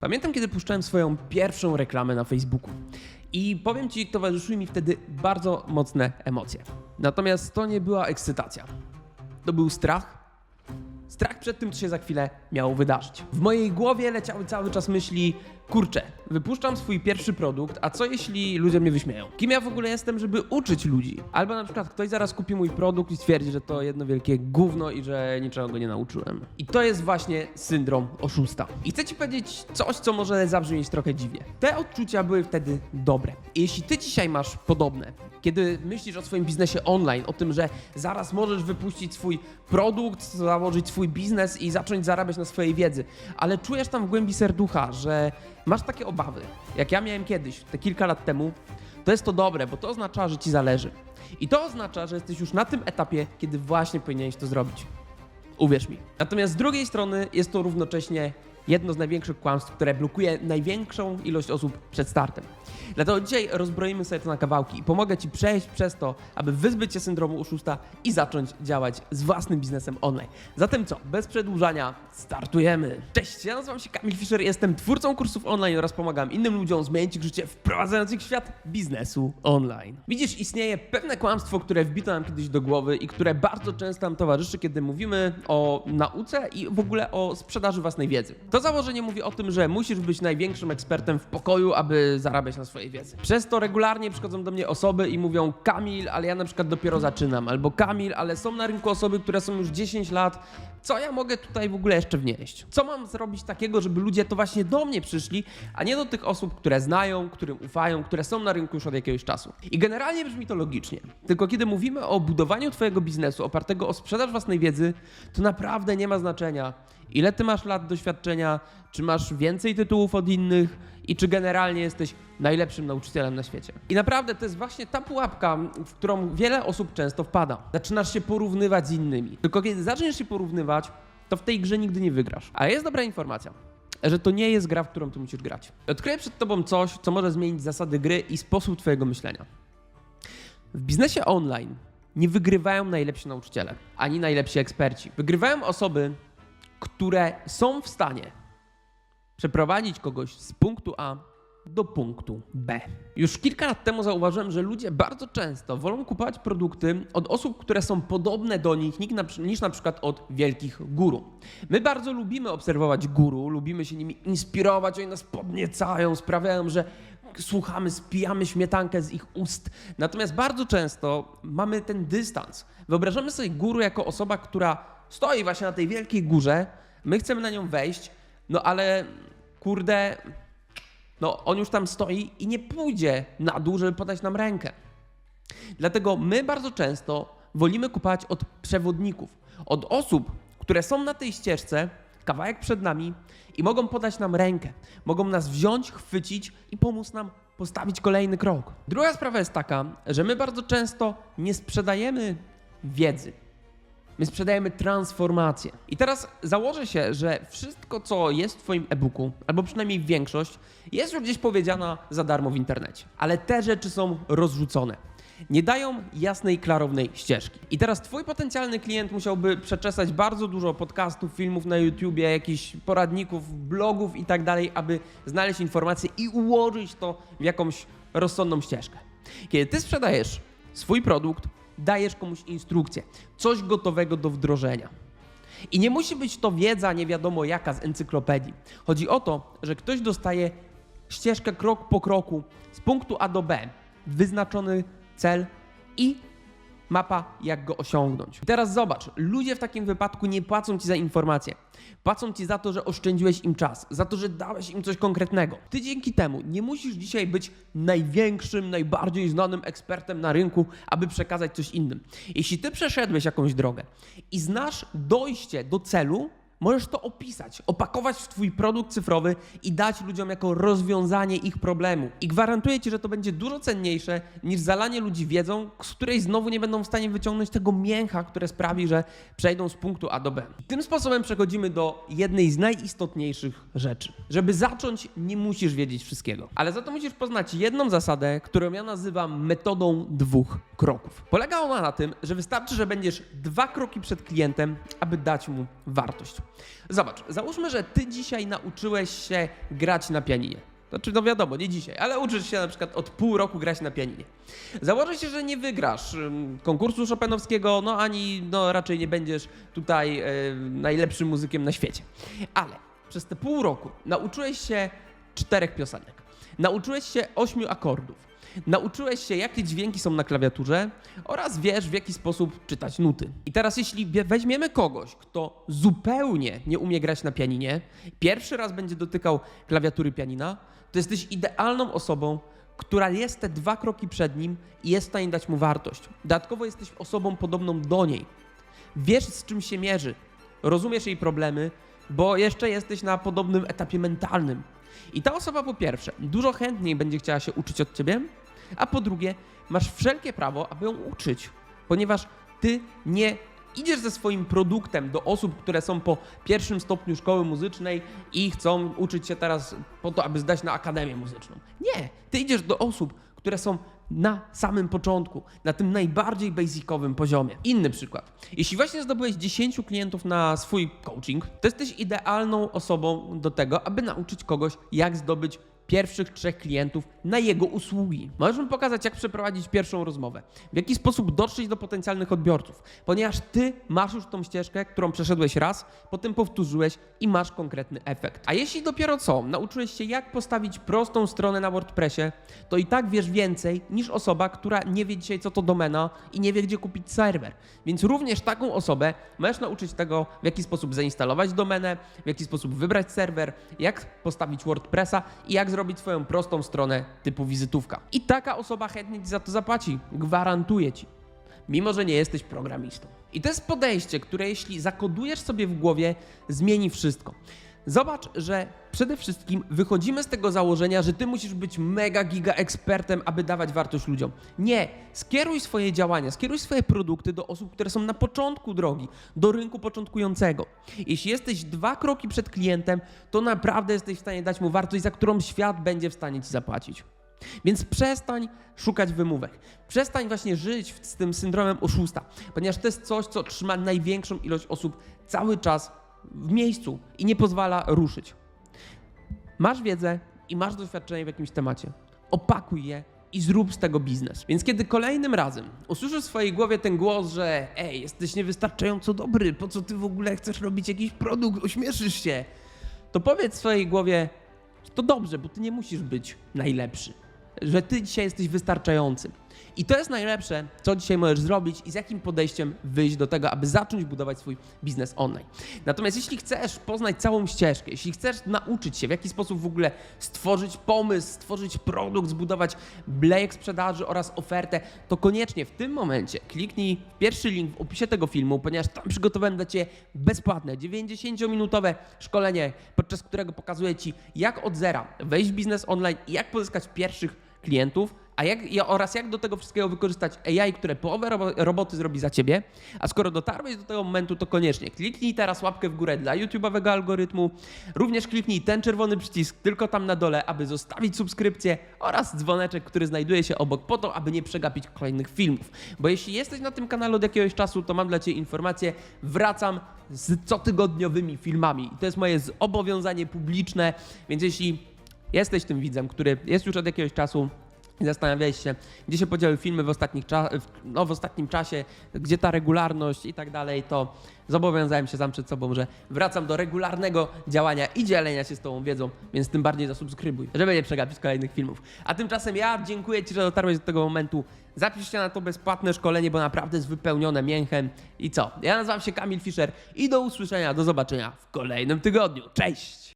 Pamiętam, kiedy puszczałem swoją pierwszą reklamę na Facebooku. I powiem ci, towarzyszyły mi wtedy bardzo mocne emocje. Natomiast to nie była ekscytacja. To był strach. Strach przed tym, co się za chwilę miało wydarzyć. W mojej głowie leciały cały czas myśli: kurczę, wypuszczam swój pierwszy produkt, a co jeśli ludzie mnie wyśmieją? Kim ja w ogóle jestem, żeby uczyć ludzi? Albo na przykład ktoś zaraz kupi mój produkt i stwierdzi, że to jedno wielkie gówno i że niczego go nie nauczyłem. I to jest właśnie syndrom oszusta. I chcę ci powiedzieć coś, co może zabrzmieć trochę dziwnie. Te odczucia były wtedy dobre. I jeśli ty dzisiaj masz podobne, kiedy myślisz o swoim biznesie online, o tym, że zaraz możesz wypuścić swój produkt, założyć swój biznes i zacząć zarabiać na swojej wiedzy, ale czujesz tam w głębi serducha, że masz takie obawy, jak ja miałem kiedyś, te kilka lat temu, to jest to dobre, bo to oznacza, że ci zależy. I to oznacza, że jesteś już na tym etapie, kiedy właśnie powinieneś to zrobić. Uwierz mi. Natomiast z drugiej strony jest to równocześnie jedno z największych kłamstw, które blokuje największą ilość osób przed startem. Dlatego dzisiaj rozbroimy sobie to na kawałki i pomogę Ci przejść przez to, aby wyzbyć się syndromu oszusta i zacząć działać z własnym biznesem online. Zatem co? Bez przedłużania startujemy. Cześć, ja nazywam się Kamil Fischer, jestem twórcą kursów online oraz pomagam innym ludziom zmienić ich życie, wprowadzając ich w świat biznesu online. Widzisz, istnieje pewne kłamstwo, które wbito nam kiedyś do głowy i które bardzo często nam towarzyszy, kiedy mówimy o nauce i w ogóle o sprzedaży własnej wiedzy. To założenie mówi o tym, że musisz być największym ekspertem w pokoju, aby zarabiać na swojej wiedzy. Przez to regularnie przychodzą do mnie osoby i mówią: Kamil, ale ja na przykład dopiero zaczynam, albo Kamil, ale są na rynku osoby, które są już 10 lat. Co ja mogę tutaj w ogóle jeszcze wnieść? Co mam zrobić takiego, żeby ludzie to właśnie do mnie przyszli, a nie do tych osób, które znają, którym ufają, które są na rynku już od jakiegoś czasu? I generalnie brzmi to logicznie. Tylko kiedy mówimy o budowaniu Twojego biznesu opartego o sprzedaż własnej wiedzy, to naprawdę nie ma znaczenia, ile Ty masz lat doświadczenia, czy masz więcej tytułów od innych i czy generalnie jesteś najlepszym nauczycielem na świecie. I naprawdę to jest właśnie ta pułapka, w którą wiele osób często wpada. Zaczynasz się porównywać z innymi. Tylko kiedy zaczniesz się porównywać, to w tej grze nigdy nie wygrasz. A jest dobra informacja. Że to nie jest gra, w którą ty musisz grać. Odkryję przed tobą coś, co może zmienić zasady gry i sposób twojego myślenia. W biznesie online nie wygrywają najlepsi nauczyciele, ani najlepsi eksperci. Wygrywają osoby, które są w stanie przeprowadzić kogoś z punktu A do punktu B. Już kilka lat temu zauważyłem, że ludzie bardzo często wolą kupować produkty od osób, które są podobne do nich niż na, przykład od wielkich guru. My bardzo lubimy obserwować guru, lubimy się nimi inspirować, oni nas podniecają, sprawiają, że słuchamy, spijamy śmietankę z ich ust. Natomiast bardzo często mamy ten dystans. Wyobrażamy sobie guru jako osoba, która stoi właśnie na tej wielkiej górze, my chcemy na nią wejść, no ale kurde, no on już tam stoi i nie pójdzie na dół, żeby podać nam rękę. Dlatego my bardzo często wolimy kupować od przewodników, od osób, które są na tej ścieżce, kawałek przed nami i mogą podać nam rękę, mogą nas wziąć, chwycić i pomóc nam postawić kolejny krok. Druga sprawa jest taka, że my bardzo często nie sprzedajemy wiedzy. My sprzedajemy transformację. I teraz założę się, że wszystko, co jest w Twoim e-booku, albo przynajmniej większość, jest już gdzieś powiedziana za darmo w internecie. Ale te rzeczy są rozrzucone. Nie dają jasnej, klarownej ścieżki. I teraz Twój potencjalny klient musiałby przeczesać bardzo dużo podcastów, filmów na YouTubie, jakichś poradników, blogów i tak dalej, aby znaleźć informacje i ułożyć to w jakąś rozsądną ścieżkę. Kiedy Ty sprzedajesz swój produkt, dajesz komuś instrukcję, coś gotowego do wdrożenia. I nie musi być to wiedza nie wiadomo jaka z encyklopedii. Chodzi o to, że ktoś dostaje ścieżkę krok po kroku z punktu A do B, wyznaczony cel i mapa, jak go osiągnąć. I teraz zobacz, ludzie w takim wypadku nie płacą ci za informacje. Płacą ci za to, że oszczędziłeś im czas, za to, że dałeś im coś konkretnego. Ty dzięki temu nie musisz dzisiaj być największym, najbardziej znanym ekspertem na rynku, aby przekazać coś innym. Jeśli ty przeszedłeś jakąś drogę i znasz dojście do celu, Możesz to opisać, opakować w Twój produkt cyfrowy i dać ludziom jako rozwiązanie ich problemu. I gwarantuję Ci, że to będzie dużo cenniejsze niż zalanie ludzi wiedzą, z której znowu nie będą w stanie wyciągnąć tego mięcha, które sprawi, że przejdą z punktu A do B. Tym sposobem przechodzimy do jednej z najistotniejszych rzeczy. Żeby zacząć, nie musisz wiedzieć wszystkiego, ale za to musisz poznać jedną zasadę, którą ja nazywam metodą dwóch kroków. Polega ona na tym, że wystarczy, że będziesz dwa kroki przed klientem, aby dać mu wartość. Zobacz, załóżmy, że ty dzisiaj nauczyłeś się grać na pianinie. Znaczy, no wiadomo, nie dzisiaj, ale uczysz się na przykład od pół roku grać na pianinie. Założę się, że nie wygrasz konkursu Chopinowskiego, no ani no, raczej nie będziesz tutaj y, najlepszym muzykiem na świecie. Ale przez te pół roku nauczyłeś się czterech piosenek. Nauczyłeś się ośmiu akordów. Nauczyłeś się, jakie dźwięki są na klawiaturze oraz wiesz, w jaki sposób czytać nuty. I teraz, jeśli weźmiemy kogoś, kto zupełnie nie umie grać na pianinie, pierwszy raz będzie dotykał klawiatury pianina, to jesteś idealną osobą, która jest te dwa kroki przed nim i jest w stanie dać mu wartość. Dodatkowo jesteś osobą podobną do niej. Wiesz, z czym się mierzy, rozumiesz jej problemy, bo jeszcze jesteś na podobnym etapie mentalnym. I ta osoba po pierwsze dużo chętniej będzie chciała się uczyć od ciebie, a po drugie masz wszelkie prawo, aby ją uczyć, ponieważ ty nie idziesz ze swoim produktem do osób, które są po pierwszym stopniu szkoły muzycznej i chcą uczyć się teraz po to, aby zdać na akademię muzyczną. Nie, ty idziesz do osób, które są na samym początku, na tym najbardziej basicowym poziomie. Inny przykład. Jeśli właśnie zdobyłeś 10 klientów na swój coaching, to jesteś idealną osobą do tego, aby nauczyć kogoś, jak zdobyć pierwszych trzech klientów na jego usługi. Możesz mu pokazać, jak przeprowadzić pierwszą rozmowę, w jaki sposób dotrzeć do potencjalnych odbiorców, ponieważ ty masz już tą ścieżkę, którą przeszedłeś raz, potem powtórzyłeś i masz konkretny efekt. A jeśli dopiero co nauczyłeś się, jak postawić prostą stronę na WordPressie, to i tak wiesz więcej niż osoba, która nie wie dzisiaj, co to domena i nie wie, gdzie kupić serwer. Więc również taką osobę możesz nauczyć tego, w jaki sposób zainstalować domenę, w jaki sposób wybrać serwer, jak postawić WordPressa i jak zrobić swoją prostą stronę typu wizytówka. I taka osoba chętnie ci za to zapłaci. Gwarantuję ci. Mimo, że nie jesteś programistą. I to jest podejście, które jeśli zakodujesz sobie w głowie, zmieni wszystko. Zobacz, że przede wszystkim wychodzimy z tego założenia, że ty musisz być mega giga ekspertem, aby dawać wartość ludziom. Nie, skieruj swoje działania, skieruj swoje produkty do osób, które są na początku drogi, do rynku początkującego. Jeśli jesteś dwa kroki przed klientem, to naprawdę jesteś w stanie dać mu wartość, za którą świat będzie w stanie ci zapłacić. Więc przestań szukać wymówek. Przestań właśnie żyć z tym syndromem oszusta, ponieważ to jest coś, co trzyma największą ilość osób cały czas w miejscu i nie pozwala ruszyć. Masz wiedzę i masz doświadczenie w jakimś temacie. Opakuj je i zrób z tego biznes. Więc kiedy kolejnym razem usłyszysz w swojej głowie ten głos, że ej, jesteś niewystarczająco dobry, po co ty w ogóle chcesz robić jakiś produkt, ośmieszysz się, to powiedz swojej głowie, że to dobrze, bo ty nie musisz być najlepszy. Że ty dzisiaj jesteś wystarczający. I to jest najlepsze, co dzisiaj możesz zrobić i z jakim podejściem wyjść do tego, aby zacząć budować swój biznes online. Natomiast jeśli chcesz poznać całą ścieżkę, jeśli chcesz nauczyć się, w jaki sposób w ogóle stworzyć pomysł, stworzyć produkt, zbudować blejek sprzedaży oraz ofertę, to koniecznie w tym momencie kliknij w pierwszy link w opisie tego filmu, ponieważ tam przygotowałem dla Ciebie bezpłatne 90-minutowe szkolenie, podczas którego pokazuję Ci, jak od zera wejść w biznes online i jak pozyskać pierwszych klientów, a jak, oraz jak do tego wszystkiego wykorzystać AI, które połowę robo, roboty zrobi za ciebie. A skoro dotarłeś do tego momentu, to koniecznie kliknij teraz łapkę w górę dla YouTube'owego algorytmu. Również kliknij ten czerwony przycisk tylko tam na dole, aby zostawić subskrypcję oraz dzwoneczek, który znajduje się obok, po to, aby nie przegapić kolejnych filmów. Bo jeśli jesteś na tym kanale od jakiegoś czasu, to mam dla ciebie informację. Wracam z cotygodniowymi filmami. I to jest moje zobowiązanie publiczne, więc jeśli jesteś tym widzem, który jest już od jakiegoś czasu i zastanawiałeś się, gdzie się podziały filmy w, ostatnich no, w ostatnim czasie, gdzie ta regularność i tak dalej, to zobowiązałem się sam przed sobą, że wracam do regularnego działania i dzielenia się z tą wiedzą, więc tym bardziej zasubskrybuj, żeby nie przegapić kolejnych filmów. A tymczasem ja dziękuję Ci, że dotarłeś do tego momentu. Zapisz się na to bezpłatne szkolenie, bo naprawdę jest wypełnione mięchem. I co? Ja nazywam się Kamil Fischer i do usłyszenia, do zobaczenia w kolejnym tygodniu. Cześć!